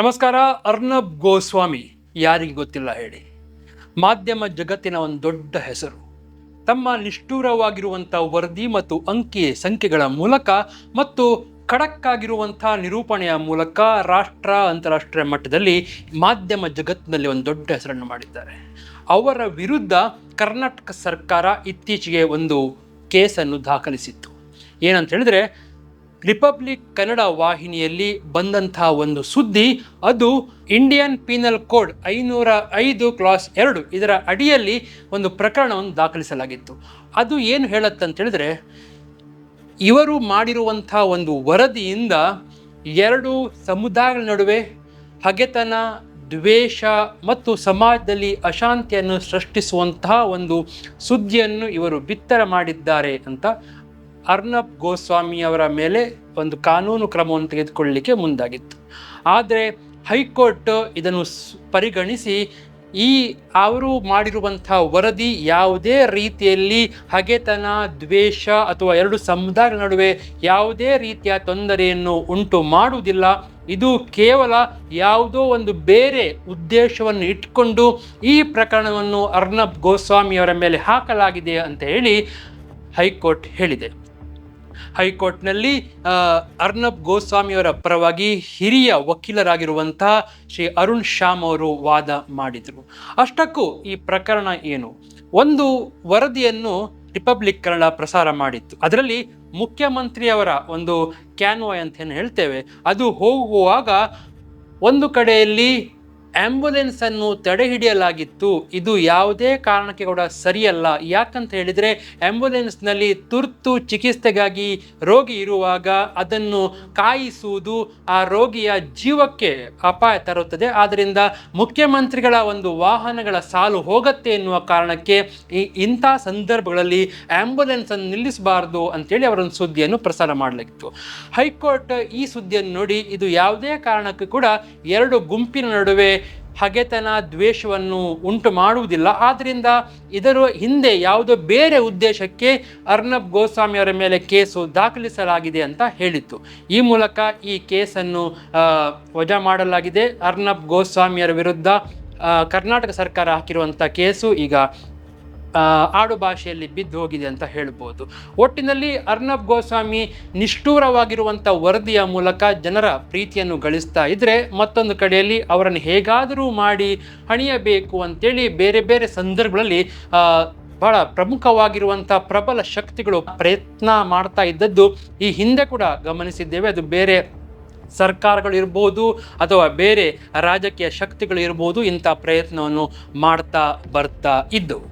ನಮಸ್ಕಾರ, ಅರ್ನಬ್ ಗೋಸ್ವಾಮಿ. ಯಾರಿಗೆ ಗೊತ್ತಿಲ್ಲ ಹೇಳಿ. ಮಾಧ್ಯಮ ಜಗತ್ತಿನ ಒಂದು ದೊಡ್ಡ ಹೆಸರು. ತಮ್ಮ ನಿಷ್ಠೂರವಾಗಿರುವಂಥ ವರದಿ ಮತ್ತು ಅಂಕಿ ಸಂಖ್ಯೆಗಳ ಮೂಲಕ ಮತ್ತು ಖಡಕ್ಕಾಗಿರುವಂಥ ನಿರೂಪಣೆಯ ಮೂಲಕ ರಾಷ್ಟ್ರ, ಅಂತಾರಾಷ್ಟ್ರೀಯ ಮಟ್ಟದಲ್ಲಿ ಮಾಧ್ಯಮ ಜಗತ್ತಿನಲ್ಲಿ ಒಂದು ದೊಡ್ಡ ಹೆಸರನ್ನು ಮಾಡಿದ್ದಾರೆ. ಅವರ ವಿರುದ್ಧ ಕರ್ನಾಟಕ ಸರ್ಕಾರ ಇತ್ತೀಚೆಗೆ ಒಂದು ಕೇಸನ್ನು ದಾಖಲಿಸಿತ್ತು. ಏನಂತ ಹೇಳಿದ್ರೆ ರಿಪಬ್ಲಿಕ್ ಕನ್ನಡ ವಾಹಿನಿಯಲ್ಲಿ ಬಂದಂಥ ಒಂದು ಸುದ್ದಿ, ಅದು ಇಂಡಿಯನ್ ಪೀನಲ್ ಕೋಡ್ ಐನೂರ ಐದು ಕ್ಲಾಸ್ ಎರಡು ಇದರ ಅಡಿಯಲ್ಲಿ ಒಂದು ಪ್ರಕರಣವನ್ನು ದಾಖಲಿಸಲಾಗಿತ್ತು. ಅದು ಏನು ಹೇಳತ್ತಂತೇಳಿದ್ರೆ, ಇವರು ಮಾಡಿರುವಂಥ ಒಂದು ವರದಿಯಿಂದ ಎರಡು ಸಮುದಾಯಗಳ ನಡುವೆ ಹಗೆತನ, ದ್ವೇಷ ಮತ್ತು ಸಮಾಜದಲ್ಲಿ ಅಶಾಂತಿಯನ್ನು ಸೃಷ್ಟಿಸುವಂತಹ ಒಂದು ಸುದ್ದಿಯನ್ನು ಇವರು ಬಿತ್ತರ ಮಾಡಿದ್ದಾರೆ ಅಂತ ಅರ್ನಬ್ ಗೋಸ್ವಾಮಿಯವರ ಮೇಲೆ ಒಂದು ಕಾನೂನು ಕ್ರಮವನ್ನು ತೆಗೆದುಕೊಳ್ಳಲಿಕ್ಕೆ ಮುಂದಾಗಿತ್ತು. ಆದರೆ ಹೈಕೋರ್ಟ್ ಇದನ್ನು ಪರಿಗಣಿಸಿ ಈ ಅವರು ಮಾಡಿರುವಂಥ ವರದಿ ಯಾವುದೇ ರೀತಿಯಲ್ಲಿ ಹಗೆತನ, ದ್ವೇಷ ಅಥವಾ ಎರಡು ಸಮುದಾಯಗಳ ನಡುವೆ ಯಾವುದೇ ರೀತಿಯ ತೊಂದರೆಯನ್ನು ಉಂಟು ಮಾಡುವುದಿಲ್ಲ. ಇದು ಕೇವಲ ಯಾವುದೋ ಒಂದು ಬೇರೆ ಉದ್ದೇಶವನ್ನು ಇಟ್ಕೊಂಡು ಈ ಪ್ರಕರಣವನ್ನು ಅರ್ನಬ್ ಗೋಸ್ವಾಮಿಯವರ ಮೇಲೆ ಹಾಕಲಾಗಿದೆ ಅಂತ ಹೇಳಿ ಹೈಕೋರ್ಟ್ ಹೇಳಿದೆ. ಹೈಕೋರ್ಟ್ನಲ್ಲಿ ಅರ್ನಬ್ ಗೋಸ್ವಾಮಿಯವರ ಪರವಾಗಿ ಹಿರಿಯ ವಕೀಲರಾಗಿರುವಂತಹ ಶ್ರೀ ಅರುಣ್ ಶ್ಯಾಮ್ ಅವರು ವಾದ ಮಾಡಿದರು. ಅಷ್ಟಕ್ಕೂ ಈ ಪ್ರಕರಣ ಏನು? ಒಂದು ವರದಿಯನ್ನು ರಿಪಬ್ಲಿಕ್ ಕನ್ನಡ ಪ್ರಸಾರ ಮಾಡಿತ್ತು. ಅದರಲ್ಲಿ ಮುಖ್ಯಮಂತ್ರಿಯವರ ಒಂದು ಕ್ಯಾನ್ವಾಯ್ ಅಂತ ಏನು ಹೇಳ್ತೇವೆ. ಅದು ಹೋಗುವಾಗ ಒಂದು ಕಡೆಯಲ್ಲಿ ಆಂಬ್ಯುಲೆನ್ಸ್ ಅನ್ನು ತಡೆ ಹಿಡಿಯಲಾಗಿತ್ತು ಇದು ಯಾವುದೇ ಕಾರಣಕ್ಕೆ ಕೂಡ ಸರಿಯಲ್ಲ. ಯಾಕಂತ ಹೇಳಿದರೆ ಆಂಬ್ಯುಲೆನ್ಸ್ನಲ್ಲಿ ತುರ್ತು ಚಿಕಿತ್ಸೆಗಾಗಿ ರೋಗಿ ಇರುವಾಗ ಅದನ್ನು ಕಾಯಿಸುವುದು ಆ ರೋಗಿಯ ಜೀವಕ್ಕೆ ಅಪಾಯ ತರುತ್ತದೆ. ಆದ್ದರಿಂದ ಮುಖ್ಯಮಂತ್ರಿಗಳ ಒಂದು ವಾಹನಗಳ ಸಾಲು ಹೋಗುತ್ತೆ ಎನ್ನುವ ಕಾರಣಕ್ಕೆ ಈ ಇಂಥ ಸಂದರ್ಭಗಳಲ್ಲಿ ಆಂಬ್ಯುಲೆನ್ಸ್ ಅನ್ನು ನಿಲ್ಲಿಸಬಾರ್ದು ಅಂತೇಳಿ ಅವರೊಂದು ಸುದ್ದಿಯನ್ನು ಪ್ರಸಾರ ಮಾಡಲಾಗಿತ್ತು ಹೈಕೋರ್ಟ್ ಈ ಸುದ್ದಿಯನ್ನು ನೋಡಿ ಇದು ಯಾವುದೇ ಕಾರಣಕ್ಕೂ ಕೂಡ ಎರಡು ಗುಂಪಿನ ನಡುವೆ ಹಗೆತನ, ದ್ವೇಷವನ್ನು ಉಂಟು ಮಾಡುವುದಿಲ್ಲ. ಆದ್ದರಿಂದ ಇದರ ಹಿಂದೆ ಯಾವುದೋ ಬೇರೆ ಉದ್ದೇಶಕ್ಕೆ ಅರ್ನಬ್ ಗೋಸ್ವಾಮಿಯವರ ಮೇಲೆ ಕೇಸು ದಾಖಲಿಸಲಾಗಿದೆ ಅಂತ ಹೇಳಿತ್ತು. ಈ ಮೂಲಕ ಈ ಕೇಸನ್ನು ವಜಾ ಮಾಡಲಾಗಿದೆ. ಅರ್ನಬ್ ಗೋಸ್ವಾಮಿಯರ ವಿರುದ್ಧ ಕರ್ನಾಟಕ ಸರ್ಕಾರ ಹಾಕಿರುವಂಥ ಕೇಸು ಈಗ ಆಡು ಭಾಷೆಯಲ್ಲಿ ಬಿದ್ದು ಹೋಗಿದೆ ಅಂತ ಹೇಳ್ಬೋದು. ಒಟ್ಟಿನಲ್ಲಿ ಅರ್ನಬ್ ಗೋಸ್ವಾಮಿ ನಿಷ್ಠೂರವಾಗಿರುವಂಥ ವರದಿಯ ಮೂಲಕ ಜನರ ಪ್ರೀತಿಯನ್ನು ಗಳಿಸ್ತಾ ಇದ್ರೆ ಮತ್ತೊಂದು ಕಡೆಯಲ್ಲಿ ಅವರನ್ನು ಹೇಗಾದರೂ ಮಾಡಿ ಹಣಿಯಬೇಕು ಅಂತೇಳಿ ಬೇರೆ ಬೇರೆ ಸಂದರ್ಭಗಳಲ್ಲಿ ಬಹಳ ಪ್ರಮುಖವಾಗಿರುವಂಥ ಪ್ರಬಲ ಶಕ್ತಿಗಳು ಪ್ರಯತ್ನ ಮಾಡ್ತಾ ಇದ್ದದ್ದು ಈ ಹಿಂದೆ ಕೂಡ ಗಮನಿಸಿದ್ದೇವೆ. ಅದು ಬೇರೆ ಸರ್ಕಾರಗಳು ಇರ್ಬೋದು ಅಥವಾ ಬೇರೆ ರಾಜಕೀಯ ಶಕ್ತಿಗಳು ಇರ್ಬೋದು ಇಂಥ ಪ್ರಯತ್ನವನ್ನು ಮಾಡ್ತಾ ಬರ್ತಾ ಇದ್ದವು